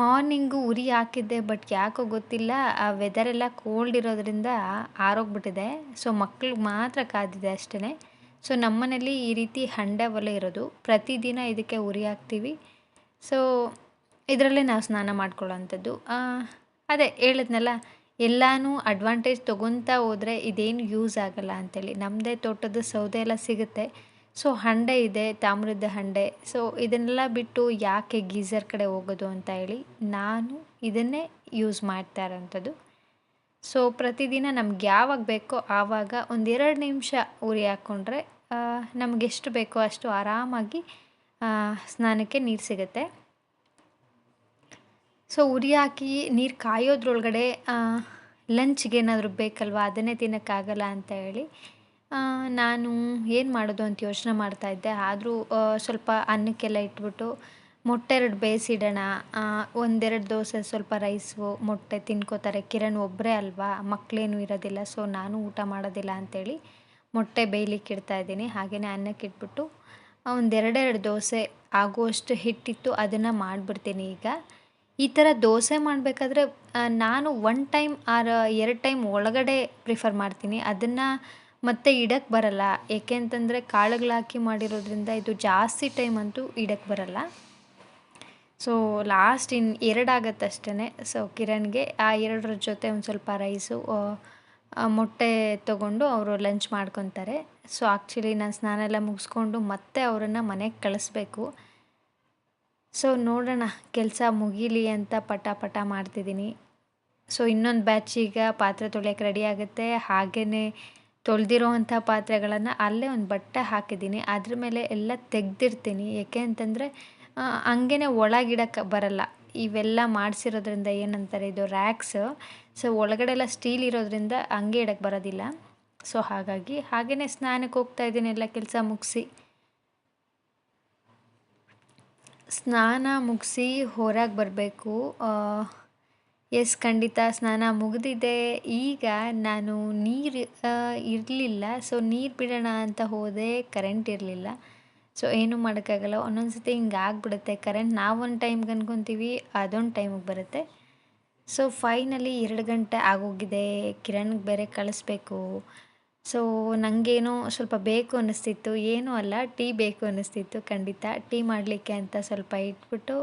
ಮಾರ್ನಿಂಗು ಉರಿ ಹಾಕಿದ್ದೆ, ಬಟ್ ಯಾಕೋ ಗೊತ್ತಿಲ್ಲ. ಆ ವೆದರೆಲ್ಲ ಕೋಲ್ಡ್ ಇರೋದ್ರಿಂದ ಆರೋಗ್ಬಿಟ್ಟಿದೆ ಸೊ ಮಕ್ಳಿಗೆ ಮಾತ್ರ ಕಾದಿದೆ ಅಷ್ಟೇ ಸೊ ನಮ್ಮನೇಲಿ ಈ ರೀತಿ ಹಂಡೆ ಒಲೆ ಇರೋದು. ಪ್ರತಿದಿನ ಇದಕ್ಕೆ ಉರಿ ಹಾಕ್ತೀವಿ. ಸೊ ಇದರಲ್ಲೇ ನಾವು ಸ್ನಾನ ಮಾಡ್ಕೊಳ್ಳೋವಂಥದ್ದು ಅದೇ ಹೇಳಿದ್ನಲ್ಲ, ಎಲ್ಲನೂ ಅಡ್ವಾಂಟೇಜ್ ತೊಗೊತಾ ಹೋದರೆ ಇದೇನು ಯೂಸ್ ಆಗಲ್ಲ ಅಂತೇಳಿ. ನಮ್ಮದೇ ತೋಟದ ಸೌದೆ ಎಲ್ಲ ಸಿಗುತ್ತೆ. ಸೊ ಹಂಡೆ ಇದೆ, ತಾಮ್ರದ ಹಂಡೆ. ಸೊ ಇದನ್ನೆಲ್ಲ ಬಿಟ್ಟು ಯಾಕೆ ಗೀಝರ್ ಕಡೆ ಹೋಗೋದು ಅಂತ ಹೇಳಿ ನಾನು ಇದನ್ನೇ ಯೂಸ್ ಮಾಡ್ತಾ ಇರೋಂಥದ್ದು. ಸೊ ಪ್ರತಿದಿನ ನಮ್ಗೆ ಯಾವಾಗ ಬೇಕೋ ಆವಾಗ ಒಂದೆರಡು ನಿಮಿಷ ಉರಿ ಹಾಕ್ಕೊಂಡ್ರೆ ನಮ್ಗೆ ಎಷ್ಟು ಬೇಕೋ ಅಷ್ಟು ಆರಾಮಾಗಿ ಸ್ನಾನಕ್ಕೆ ನೀರು ಸಿಗುತ್ತೆ. ಸೊ ಉರಿ ಹಾಕಿ ನೀರು ಕಾಯೋದ್ರೊಳಗಡೆ ಲಂಚ್ಗೆ ಏನಾದರೂ ಬೇಕಲ್ವಾ? ಅದನ್ನೇ ತಿನ್ನೋಕ್ಕಾಗಲ್ಲ ಅಂತ ಹೇಳಿ ನಾನು ಏನು ಮಾಡೋದು ಅಂತ ಯೋಚನೆ ಮಾಡ್ತಾಯಿದ್ದೆ ಆದರೂ ಸ್ವಲ್ಪ ಅನ್ನಕ್ಕೆಲ್ಲ ಇಟ್ಬಿಟ್ಟು ಮೊಟ್ಟೆ ಎರಡು ಬೇಯಿಸಿಡೋಣ. ಒಂದೆರಡು ದೋಸೆ, ಸ್ವಲ್ಪ ರೈಸು, ಮೊಟ್ಟೆ ತಿನ್ಕೋತಾರೆ. ಕಿರಣ್ ಒಬ್ಬರೇ ಅಲ್ವಾ? ಮಕ್ಕಳೇನು ಇರೋದಿಲ್ಲ. ಸೊ, ನಾನು ಊಟ ಮಾಡೋದಿಲ್ಲ ಅಂಥೇಳಿ ಮೊಟ್ಟೆ ಬೇಯ್ಲಿಕ್ಕೆ ಇಡ್ತಾ ಇದ್ದೀನಿ. ಹಾಗೆಯೇ ಅನ್ನಕ್ಕೆ ಇಟ್ಬಿಟ್ಟು ಒಂದೆರಡೆರಡು ದೋಸೆ ಆಗುವಷ್ಟು ಹಿಟ್ಟಿತ್ತು, ಅದನ್ನು ಮಾಡಿಬಿಡ್ತೀನಿ ಈಗ. ಈ ಥರ ದೋಸೆ ಮಾಡಬೇಕಾದ್ರೆ ನಾನು ಒನ್ ಟೈಮ್ ಆರ್, ಎರಡು ಟೈಮ್ ಒಳಗಡೆ ಪ್ರಿಫರ್ ಮಾಡ್ತೀನಿ. ಅದನ್ನು ಮತ್ತೆ ಇಡಕ್ಕೆ ಬರಲ್ಲ. ಏಕೆ ಅಂತಂದರೆ ಕಾಳುಗಳಾಕಿ ಮಾಡಿರೋದ್ರಿಂದ ಇದು ಜಾಸ್ತಿ ಟೈಮ್ ಅಂತೂ ಇಡಕ್ಕೆ ಬರಲ್ಲ. ಸೊ ಲಾಸ್ಟ್ ಇನ್ ಎರಡು ಆಗತ್ತೆ ಅಷ್ಟೇ ಸೊ ಕಿರಣ್ಗೆ ಆ ಎರಡರ ಜೊತೆ ಒಂದು ಸ್ವಲ್ಪ ರೈಸು ಮೊಟ್ಟೆ ತೊಗೊಂಡು ಅವರು ಲಂಚ್ ಮಾಡ್ಕೊತಾರೆ. ಸೊ ಆ್ಯಕ್ಚುಲಿ ನಾನು ಸ್ನಾನ ಎಲ್ಲ ಮುಗಿಸ್ಕೊಂಡು ಮತ್ತೆ ಅವರನ್ನು ಮನೆಗೆ ಕಳಿಸ್ಬೇಕು. ಸೊ ನೋಡೋಣ. ಕೆಲಸ ಮುಗೀಲಿ ಅಂತ ಪಟ ಪಟ ಮಾಡ್ತಿದ್ದೀನಿ. ಸೊ ಇನ್ನೊಂದು ಬ್ಯಾಚ್ ಈಗ ಪಾತ್ರೆ ತೊಳೆಯೋಕೆ ರೆಡಿ ಆಗುತ್ತೆ. ಹಾಗೆಯೇ ತೊಳೆದಿರೋವಂಥ ಪಾತ್ರೆಗಳನ್ನು ಅಲ್ಲೇ ಒಂದು ಬಟ್ಟೆ ಹಾಕಿದ್ದೀನಿ. ಅದ್ರ ಮೇಲೆ ಎಲ್ಲ ತೆಗ್ದಿರ್ತೀನಿ. ಏಕೆ ಅಂತಂದರೆ ಹಂಗೇ ಒಳಗಿಡಕ್ಕೆ ಬರಲ್ಲ. ಇವೆಲ್ಲ ಮಾಡಿಸಿರೋದ್ರಿಂದ ಏನಂತಾರೆ, ಇದು ರ್ಯಾಕ್ಸ್ ಸೊ ಒಳಗಡೆ ಎಲ್ಲ ಸ್ಟೀಲ್ ಇರೋದ್ರಿಂದ ಹಂಗೆ ಇಡಕ್ಕೆ ಬರೋದಿಲ್ಲ. ಸೊ ಹಾಗಾಗಿ ಹಾಗೆಯೇ ಸ್ನಾನಕ್ಕೆ ಹೋಗ್ತಾ ಇದ್ದೀನಿ. ಎಲ್ಲ ಕೆಲಸ ಮುಗಿಸಿ. ಸ್ನಾನ ಮುಗಿಸಿ ಹೊರಗೆ ಬರಬೇಕು. ಎಸ್, ಖಂಡಿತ ಸ್ನಾನ ಮುಗಿದಿದೆ. ಈಗ ನಾನು ನೀರು ಇರಲಿಲ್ಲ. ಸೊ ನೀರು ಬಿಡೋಣ ಅಂತ ಹೋದೆ ಕರೆಂಟ್ ಇರಲಿಲ್ಲ. ಸೊ ಏನೂ ಮಾಡೋಕ್ಕಾಗಲ್ಲ. ಒಂದೊಂದು ಸತಿ ಹಿಂಗೆ ಆಗಿಬಿಡುತ್ತೆ. ಕರೆಂಟ್ ನಾವೊಂದು ಟೈಮ್ಗೆ ಅನ್ಕೊತೀವಿ ಅದೊಂದು ಟೈಮಿಗೆ ಬರುತ್ತೆ. ಸೊ ಫೈನಲಿ ಎರಡು ಗಂಟೆ ಆಗೋಗಿದೆ. ಕಿರಣ್ಗೆ ಬೇರೆ ಕಳಿಸ್ಬೇಕು. ಸೊ ನನಗೇನೋ ಸ್ವಲ್ಪ ಬೇಕು ಅನ್ನಿಸ್ತಿತ್ತು. ಏನೂ ಅಲ್ಲ, ಟೀ ಬೇಕು ಅನ್ನಿಸ್ತಿತ್ತು, ಖಂಡಿತ. ಟೀ ಮಾಡಲಿಕ್ಕೆ ಅಂತ ಸ್ವಲ್ಪ ಇಟ್ಬಿಟ್ಟು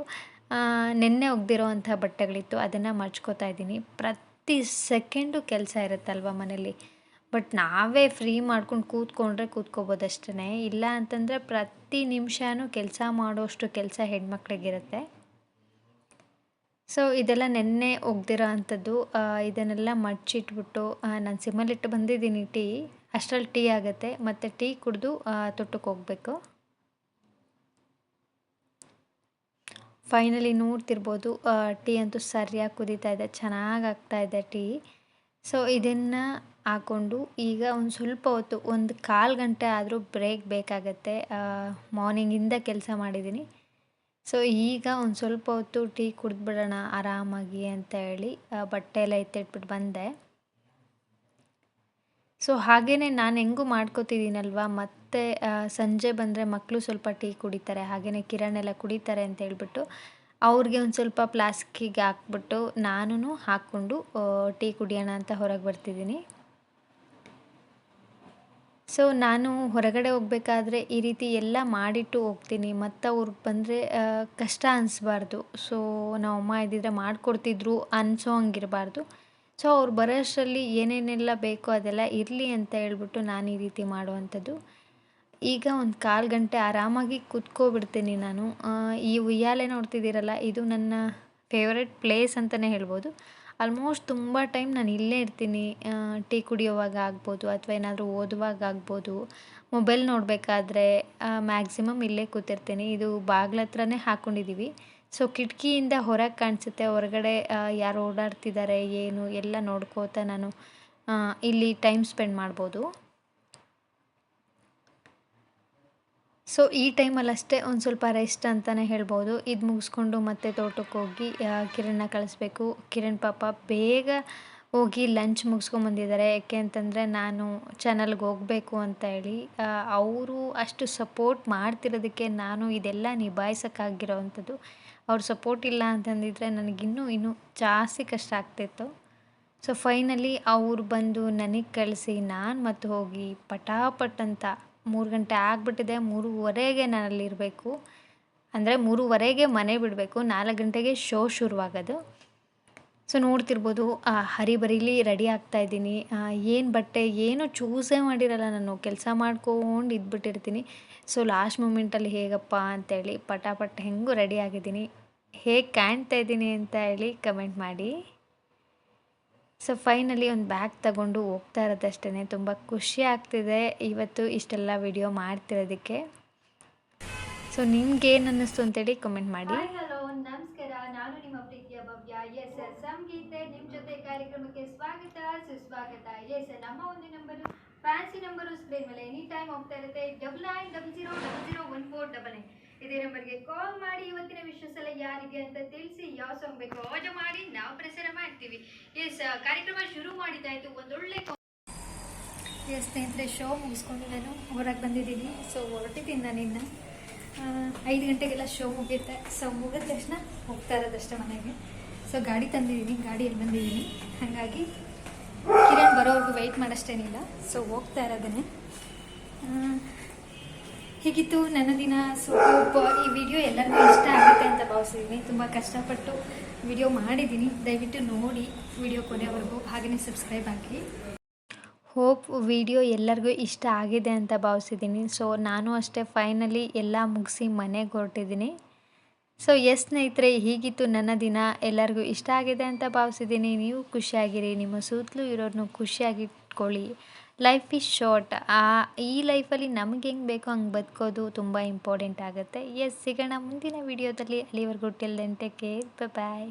ನೆನ್ನೆ ಒಗ್ದಿರೋ ಅಂಥ ಬಟ್ಟೆಗಳಿತ್ತು, ಅದನ್ನು ಮಡ್ಚ್ಕೋತಾ ಇದ್ದೀನಿ. ಪ್ರತಿ ಸೆಕೆಂಡು ಕೆಲಸ ಇರುತ್ತಲ್ವ ಮನೇಲಿ? ಬಟ್ ನಾವೇ ಫ್ರೀ ಮಾಡ್ಕೊಂಡು ಕೂತ್ಕೊಂಡ್ರೆ ಕೂತ್ಕೋಬೋದು ಅಷ್ಟೇ ಇಲ್ಲ ಅಂತಂದರೆ ಪ್ರತಿ ನಿಮಿಷನೂ ಕೆಲಸ ಮಾಡೋಷ್ಟು ಕೆಲಸ ಹೆಣ್ಮಕ್ಳಿಗಿರುತ್ತೆ. ಸೊ, ಇದೆಲ್ಲ ನೆನ್ನೆ ಒಗ್ದಿರೋ ಅಂಥದ್ದು. ಇದನ್ನೆಲ್ಲ ಮಡ್ಚಿಟ್ಬಿಟ್ಟು ನಾನು ಸಿಮ್ಮಲ್ಲಿಟ್ಟು ಬಂದಿದ್ದೀನಿ ಟೀ. ಅಷ್ಟರಲ್ಲಿ ಟೀ ಆಗುತ್ತೆ. ಮತ್ತು ಟೀ ಕುಡಿದು ತೊಟ್ಟಕ್ಕೆ ಹೋಗಬೇಕು. ಫೈನಲಿ ನೋಡ್ತಿರ್ಬೋದು. ಟೀ ಅಂತೂ ಸರಿಯಾಗಿ ಕುದೀತಾ ಇದೆ. ಚೆನ್ನಾಗಿ ಆಗ್ತಾ ಇದೆ ಟೀ. ಸೊ ಇದನ್ನು ಹಾಕ್ಕೊಂಡು ಈಗ ಒಂದು ಸ್ವಲ್ಪ ಹೊತ್ತು, ಒಂದು ಕಾಲು ಗಂಟೆ ಆದರೂ ಬ್ರೇಕ್ ಬೇಕಾಗತ್ತೆ. ಮಾರ್ನಿಂಗಿಂದ ಕೆಲಸ ಮಾಡಿದ್ದೀನಿ ಸೊ ಈಗ ಒಂದು ಸ್ವಲ್ಪ ಹೊತ್ತು ಟೀ ಕುಡಿದ್ಬಿಡೋಣ ಆರಾಮಾಗಿ ಅಂತ ಹೇಳಿ ಬಟ್ಟೆ ಎಲ್ಲ ಎತ್ತಿಟ್ಬಿಟ್ಟು ಬಂದೆ. ಸೊ ಹಾಗೆಯೇ ನಾನು ಹೆಂಗೂ ಮಾಡ್ಕೋತಿದ್ದೀನಲ್ವ ಮತ್ತು ಸಂಜೆ ಬಂದರೆ ಮಕ್ಕಳು ಸ್ವಲ್ಪ ಟೀ ಕುಡಿತಾರೆ ಹಾಗೆಯೇ ಕಿರಣ್ ಎಲ್ಲ ಕುಡಿತಾರೆ ಅಂತ ಹೇಳ್ಬಿಟ್ಟು ಅವ್ರಿಗೆ ಒಂದು ಸ್ವಲ್ಪ ಪ್ಲಾಸ್ಕಿಗೆ ಹಾಕ್ಬಿಟ್ಟು ನಾನು ಹಾಕ್ಕೊಂಡು ಟೀ ಕುಡಿಯೋಣ ಅಂತ ಹೊರಗೆ ಬರ್ತಿದ್ದೀನಿ. ಸೊ, ನಾನು ಹೊರಗಡೆ ಹೋಗಬೇಕಾದ್ರೆ ಈ ರೀತಿ ಎಲ್ಲ ಮಾಡಿಟ್ಟು ಹೋಗ್ತೀನಿ. ಮತ್ತು ಅವ್ರಿಗೆ ಬಂದರೆ ಕಷ್ಟ ಅನಿಸ್ಬಾರ್ದು. ಸೊ ಅಮ್ಮ ಇದ್ದಿದ್ರೆ ಮಾಡಿಕೊಡ್ತಿದ್ರು ಅನಿಸೋ ಹಂಗಿರಬಾರ್ದು. ಸೊ, ಅವ್ರು ಬರೋಷ್ಟರಲ್ಲಿ ಏನೇನೆಲ್ಲ ಬೇಕೋ ಅದೆಲ್ಲ ಇರಲಿ ಅಂತ ಹೇಳ್ಬಿಟ್ಟು ನಾನು ಈ ರೀತಿ ಮಾಡುವಂಥದ್ದು. ಈಗ ಒಂದು ಕಾಲು ಗಂಟೆ ಆರಾಮಾಗಿ ಕುತ್ಕೋಬಿಡ್ತೀನಿ ನಾನು. ಈ ಉಯ್ಯಾಲೆ ನೋಡ್ತಿದ್ದೀರಲ್ಲ, ಇದು ನನ್ನ ಫೇವ್ರೆಟ್ ಪ್ಲೇಸ್ ಅಂತಲೇ ಹೇಳ್ಬೋದು. ಆಲ್ಮೋಸ್ಟ್ ತುಂಬ ಟೈಮ್ ನಾನು ಇಲ್ಲೇ ಇರ್ತೀನಿ. ಟೀ ಕುಡಿಯೋವಾಗ ಆಗ್ಬೋದು, ಅಥವಾ ಏನಾದರೂ ಓದುವಾಗ ಆಗ್ಬೋದು. ಮೊಬೈಲ್ ನೋಡಬೇಕಾದ್ರೆ ಮ್ಯಾಕ್ಸಿಮಮ್ ಇಲ್ಲೇ ಕೂತಿರ್ತೀನಿ. ಇದು ಬಾಗ್ಲ ಹತ್ರನೇ ಹಾಕ್ಕೊಂಡಿದ್ದೀವಿ ಸೊ ಕಿಟಕಿಯಿಂದ ಹೊರಗೆ ಕಾಣಿಸುತ್ತೆ. ಹೊರಗಡೆ ಯಾರು ಓಡಾಡ್ತಿದ್ದಾರೆ ಏನು, ಎಲ್ಲ ನೋಡ್ಕೋತಾ ನಾನು ಇಲ್ಲಿ ಟೈಮ್ ಸ್ಪೆಂಡ್ ಮಾಡ್ಬೋದು. ಸೊ ಈ ಟೈಮಲ್ಲಿ ಅಷ್ಟೇ ಒಂದು ಸ್ವಲ್ಪ ರೆಸ್ಟ್ ಅಂತಲೇ ಹೇಳ್ಬೋದು. ಇದು ಮುಗಿಸ್ಕೊಂಡು ಮತ್ತೆ ತೋಟಕ್ಕೆ ಹೋಗಿ ಕಿರಣ್ನ ಕಳಿಸ್ಬೇಕು. ಕಿರಣ್ ಪಾಪ ಬೇಗ ಹೋಗಿ ಲಂಚ್ ಮುಗಿಸ್ಕೊಂಬಂದಿದ್ದಾರೆ ಯಾಕೆ ಅಂತಂದರೆ ನಾನು ಚಾನಲ್ಗೆ ಹೋಗಬೇಕು ಅಂತ ಹೇಳಿ ಅವರು ಅಷ್ಟು ಸಪೋರ್ಟ್ ಮಾಡ್ತಿರೋದಕ್ಕೆ ನಾನು ಇದೆಲ್ಲ ನಿಭಾಯಿಸೋಕ್ಕಾಗಿರೋ ಅಂಥದ್ದು ಅವ್ರ ಸಪೋರ್ಟ್ ಇಲ್ಲ ಅಂತಂದಿದ್ರೆ ನನಗಿನ್ನೂ ಇನ್ನೂ ಜಾಸ್ತಿ ಕಷ್ಟ ಆಗ್ತಿತ್ತು. ಸೊ ಫೈನಲಿ ಅವ್ರು ಬಂದು ನನಗೆ ಕಳಿಸಿ, ನಾನು ಮತ್ತೆ ಹೋಗಿ ಪಟಾಪಟ್ ಅಂತ ಮೂರು ಗಂಟೆ ಆಗಿಬಿಟ್ಟಿದೆ, ಮೂರುವರೆಗೆ ನಾನು ಅಲ್ಲಿರಬೇಕು ಅಂದರೆ ಮೂರುವರೆಗೆ ಮನೆ ಬಿಡಬೇಕು, ನಾಲ್ಕು ಗಂಟೆಗೆ ಶೋ ಶುರುವಾಗೋದು. ಸೊ ನೋಡ್ತಿರ್ಬೋದು ಹರಿಬರಿಲಿ ರೆಡಿ ಆಗ್ತಾ ಇದ್ದೀನಿ. ಏನು ಬಟ್ಟೆ, ಏನು ಚೂಸೇ ಮಾಡಿರಲ್ಲ ನಾನು, ಕೆಲಸ ಮಾಡ್ಕೊಂಡು ಇದ್ಬಿಟ್ಟಿರ್ತೀನಿ. ಸೊ ಲಾಸ್ಟ್ ಮೂಮೆಂಟಲ್ಲಿ ಹೇಗಪ್ಪ ಅಂತೇಳಿ ಪಟಾಪಟ್ ಹೆಂಗೂ ರೆಡಿ ಆಗಿದ್ದೀನಿ. ಹೇಗೆ ಕಾಣ್ತಾ ಇದ್ದೀನಿ ಅಂತ ಹೇಳಿ ಕಮೆಂಟ್ ಮಾಡಿ. ಸೊ ಫೈನಲಿ ಒಂದು ಬ್ಯಾಗ್ ತಗೊಂಡು ಹೋಗ್ತಾ ಇರೋದಷ್ಟೇ ತುಂಬ ಖುಷಿ ಆಗ್ತಿದೆ ಇವತ್ತು ಇಷ್ಟೆಲ್ಲ ವಿಡಿಯೋ ಮಾಡ್ತಿರೋದಕ್ಕೆ. ಸೊ ನಿಮ್ಗೆ ಏನು ಅನ್ನಿಸ್ತು ಅಂತೇಳಿ ಕಮೆಂಟ್ ಮಾಡಿ. ಹಲೋ ನಮಸ್ಕಾರ. ನಾನು ನಿಮ್ಮ ಪ್ರೀತಿಯ ಭವ್ಯ. ಎಸ್ ಸಂಗೀತೆ ನಿಮ್ಮ ಜೊತೆ ಕಾರ್ಯಕ್ರಮಕ್ಕೆ ಸ್ವಾಗತ. ಸುಸ್ವಾಗತ. ಎಸ್ ನಮ್ಮ ಒಂದು ನಂಬರು ಫ್ಯಾನ್ಸಿ ನಂಬರು ಸ್ಕ್ರೀನ್ ಮೇಲೆ ಎನಿ ಟೈಮ್ ಹೋಗ್ತಾ ಇರುತ್ತೆ. Double nine double zero double zero one four double nine ಇದೇ ನಂಬರ್ಗೆ ಕಾಲ್ ಮಾಡಿ, ಇವತ್ತಿನ ವಿಶ್ವಾಸ ಎಲ್ಲ ಯಾರಿಗೆ ಅಂತ ತಿಳಿಸಿ ಯಾವ ಸಾಂಗ್ ಬೇಕು ಆಜ ಮಾಡಿ, ನಾವು ಪ್ರಸಾರ ಮಾಡ್ತೀವಿ. ಎಸ್ ಕಾರ್ಯಕ್ರಮ ಶುರು ಮಾಡಿದ್ದಾಯ್ತು. ಒಂದೊಳ್ಳೆ ಎಸ್ ಸ್ನೇಹಿತರೆ ಶೋ ಮುಗಿಸ್ಕೊಂಡು ನಾನು ಹೊರಗೆ ಬಂದಿದ್ದೀನಿ. ಸೊ ಹೊರಟಿದ್ದೀನಿ ನಾನಿನ್ನು ಐದು ಗಂಟೆಗೆಲ್ಲ ಶೋ ಮುಗಿಯುತ್ತೆ. ಸೊ ಮುಗಿದ ತಕ್ಷಣ ಹೋಗ್ತಾ ಇರೋದಷ್ಟೇ ಮನೆಗೆ. ಸೊ ಗಾಡಿ ತಂದಿದ್ದೀನಿ. ಗಾಡಿಯಲ್ಲಿ ಬಂದಿದ್ದೀನಿ. ಹಾಗಾಗಿ ಕಿರಣ್ ಬರೋವರೆಗೂ ವೆಯ್ಟ್ ಮಾಡೋಷ್ಟೇನಿಲ್ಲ. ಸೊ ಹೋಗ್ತಾ ಇರೋದನ್ನೇ. ಹೀಗಿತ್ತು? ನನ್ನ ದಿನ ಸೊ ಈ ವಿಡಿಯೋ ಎಲ್ಲರಿಗೂ ಇಷ್ಟ ಆಗುತ್ತೆ ಅಂತ ಭಾವಿಸಿದ್ದೀನಿ ತುಂಬ ಕಷ್ಟಪಟ್ಟು ವಿಡಿಯೋ ಮಾಡಿದ್ದೀನಿ. ದಯವಿಟ್ಟು ನೋಡಿ ವಿಡಿಯೋ ಕೊನೆವರೆಗೂ ಹಾಗೆಯೇ ಸಬ್ಸ್ಕ್ರೈಬ್ ಆಗಿ ಹೋಪ್ ವಿಡಿಯೋ ಎಲ್ಲರಿಗೂ ಇಷ್ಟ ಆಗಿದೆ ಅಂತ ಭಾವಿಸಿದ್ದೀನಿ ಸೊ ನಾನು ಅಷ್ಟೇ ಫೈನಲಿ ಎಲ್ಲ ಮುಗಿಸಿ ಮನೆಗೆ ಹೊರಟಿದ್ದೀನಿ. ಸೊ ಎಸ್ ಸ್ನೇಹಿತರೆ, ಹೀಗಿತ್ತು ನನ್ನ ದಿನ. ಎಲ್ಲರಿಗೂ ಇಷ್ಟ ಆಗಿದೆ ಅಂತ ಭಾವಿಸಿದ್ದೀನಿ ನೀವು ಖುಷಿಯಾಗಿರಿ. ನಿಮ್ಮ ಸುತ್ತಲೂ ಇರೋರನ್ನು ಖುಷಿಯಾಗಿಟ್ಕೊಳ್ಳಿ. ಲೈಫ್ ಈಸ್ ಶಾರ್ಟ್ ಆ, ಈ ಲೈಫಲ್ಲಿ ನಮ್ಗೆ ಹೆಂಗೆ ಬೇಕೋ ಹಂಗೆ ಬದುಕೋದು ತುಂಬ ಇಂಪಾರ್ಟೆಂಟ್ ಆಗುತ್ತೆ. ಎಸ್ ಸಿಗೋಣ ಮುಂದಿನ ವೀಡಿಯೋದಲ್ಲಿ ಅಲ್ಲಿವರೆಗೂ till then take care bye